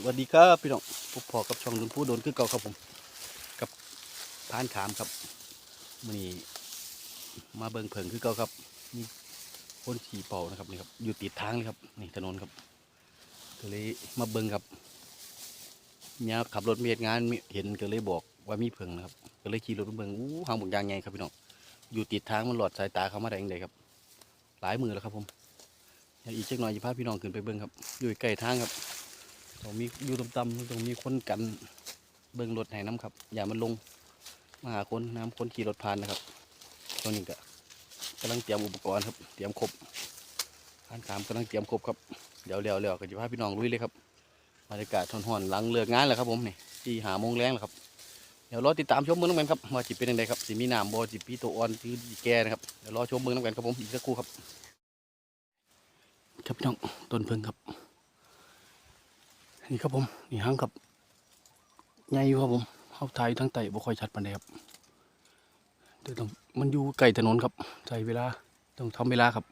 สวัสดีครับพี่น้องพบพอกับช่องดุนผู้โดนคือเก่าครับผม กับพานขามครับมื่อนี้มาเบิงเผิงคือเก่าครับนี่คนขี่เป่านะครับนี่ครับอยู่ติดทางเลยครับนี่ถนนครับก็เลยมาเบิงครับเนี่ยขับรถเมียงานเห็นก็เลยบอกว่ามีเผิงนะครับก็เลยขี่รถมาเบิงอู้หางบุกยางไงครับพี่น้องอยู่ติดทางมันหลอดสายตาเขามาได้ยังไงครับ หลายมือแล้วครับผมยวอีกเช็คหน่อยจะพาพี่น้องขึ้นไปเบิงครับอยู่ใกล้ทางครับ ต้องมีอยู่ต่ำๆต้องมีคนกันเบิ่งรถให้น้ำครับ อย่ามันลงมาหาคนน้ำคนขี่รถผ่านนะครับตรงนี้ก็กำลังเตรียมอุปกรณ์ครับ เตรียมครบผ่านขามกำลังเตรียมครบครับเดี๋ยวเดี๋ยวเดี๋ยวก็จะพาพี่น้องลุยเลยครับบรรยากาศทอนหอนๆหลังเลิกงานแล้วครับผมนี่ที่หาโมงแรงแล้วครับเดี๋ยวรอติดตามชมเมืองน้ำกันครับว่าจิเป็นยังไงครับสิมีน้ำบ่จิปีตัวอ่อนหรือแก่นะครับเดี๋ยวรอชมเมืองน้ำกันครับผมอีกสักครู่ครับครับพี่น้องต้นเพิ่งครับ นี่ครับผม นี่ห้างครับใหญ่อยู่ครับผมเข้าถ่ายทั้งไต่บ่ค่อยชัดปานใดครับเดี๋ยวต้องมันอยู่ใกล้ถนนครับใช้เวลาต้องทำเวลาครับ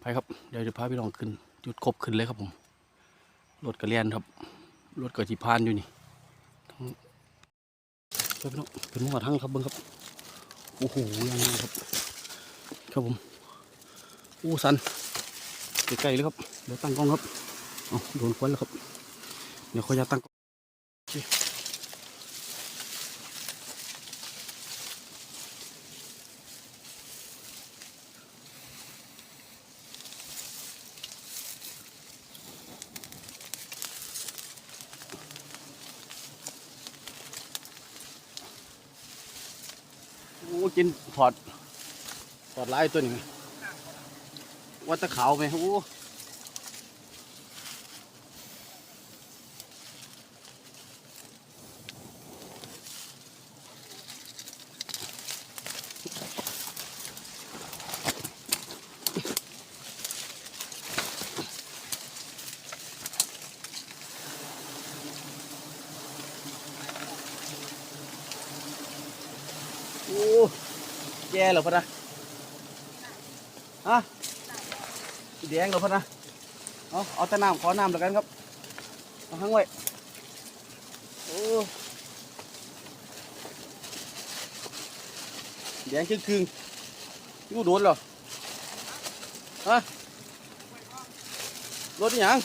ไปครับเดี๋ยวจะพาพี่น้องขึ้นจุดครบขึ้นเลยครับผมรถกระเลียนครับรถกระจีพานอยู่นี่ทั้งช่วยพี่น้องเป็นหมอทั้งครับเบิ้งครับโอ้โหยังไงครับ ครับผมโอ้สันใกล้ๆเลยครับเดี๋ยวตั้งกล้องครับเอาโดนควันแล้วครับ เดี๋ยวเขาจะตั้งโอ้กินถอดถอดลายตัวนี้ไหมว่าตะขาวไหมโอ้ โอ้ แย่เหรอพ่อนะฮะสีแดงเหรอพ่อนะเอาเอาแต่น้ำขอน้ำแล้วกันครับเอาข้างไว้โอ้แดงครึ่งๆอยู่โดนเหรอฮะรถอย่าง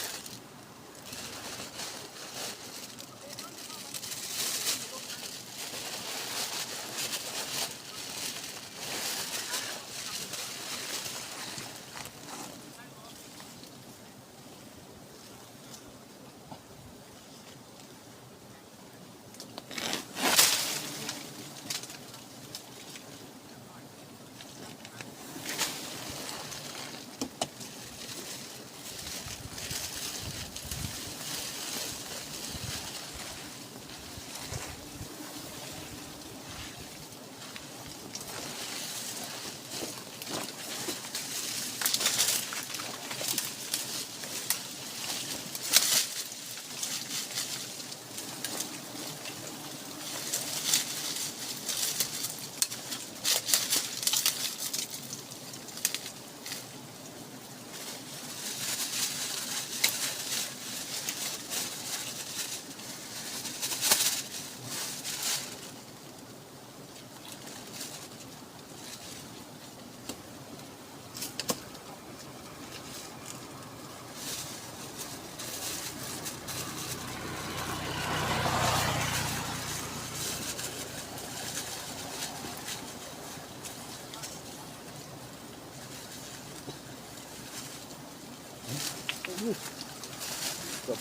เกื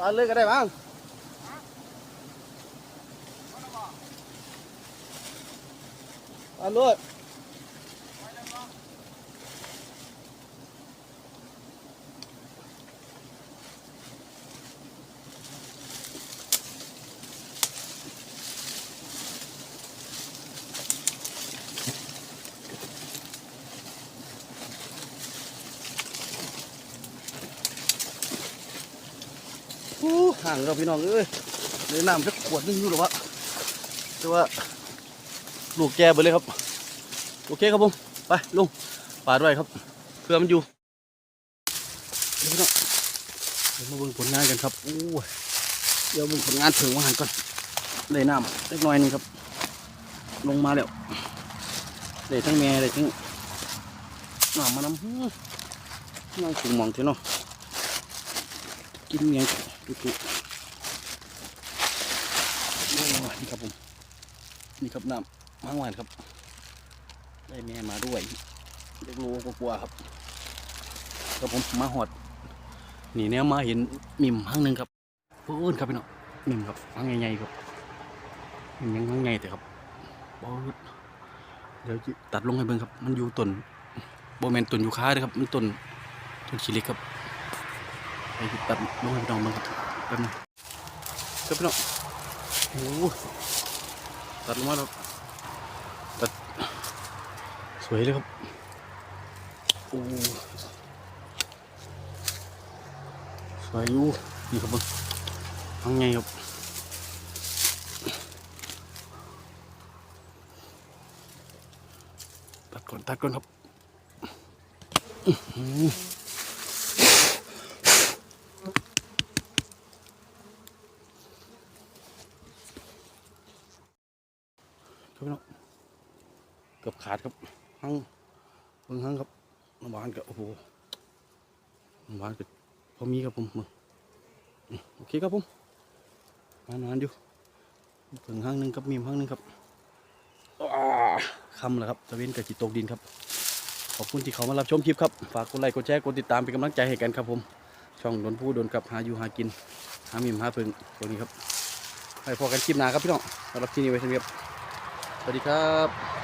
ปาเลยก็ได้บ้างปลาเลือ ห่างเราพี่น้องเอ้ยเลยน้ำสักขวดนึงอยู่หรอวะแต่ว่าลูกแกไปเลยครับ โอเคครับผม ไปลงปาดไว้ครับ เพื่อมันอยู่เดี๋ยวพี่น้องเดี๋ยวมาเบิ่งผลงานกันครับอู้ยเดี๋ยวเบิ่งผลงานถึงว่าหันก่อนได้น้ำเล็กน้อยหนึงครับ ลงมาแล้วได้ทั้งแม่ได้ทั้งน้ำมานำอื้อน้ำขุงมองเถอะเนาะกินเมียจุ๊ งตุตุโอ้ยนี่ครับผมนี่ครับน้ำมังหวานครับ ได้แม่มาด้วยเด็กโลกกลัวๆครับครับผมมาหอดนี่แนวมาเห็นมิมห้างหนึ่งครับเพื่อนครับพี่น้องมิมครับห้างใหญ่ๆครับมิมยังห้างใหญ่แต่ครับบอเดี๋ยวจิตัดลงให้เบิ่งครับ มันอยู่ต้นโบแมนต้นยูคาเลยครับมันต้นต้นชิลิกครับไปจิตัดลงให้พี่น้องเบิ่งครับแป๊บนึงครับพี่น้อง โอ้โหตัดลงมาแล้วสวยเลยครับโอ้สวยอยู่นี่ครับเบิ้งทางไงครับตัดก่อนตัดก่อนครับอื้อหือ ครับพี่น้องเกือบขาดครับหังเบิ่งหังครับน้ำหวานกับโอ้โหน้ำหวานกับพอมีครับผมมึงโอเคครับผมมานานอยู่เพิ่งหังหนึ่งครับมีมหังหนึ่งครับคำแล้วครับตะเวนกับจิตตกดินครับขอบคุณที่เขามารับชมคลิปครับฝากกดไลค์กดแชร์กดติดตามเป็นกำลังใจให้กันครับผม ช่องโดนผู้โดนกับหาอยู่หากินหามิมหาเพิงพวนี้ครับไปพอกันคลิปหน้าครับพี่น้องสำหรับที่นี่ไว้ช่นเดียว สวัสดีครับ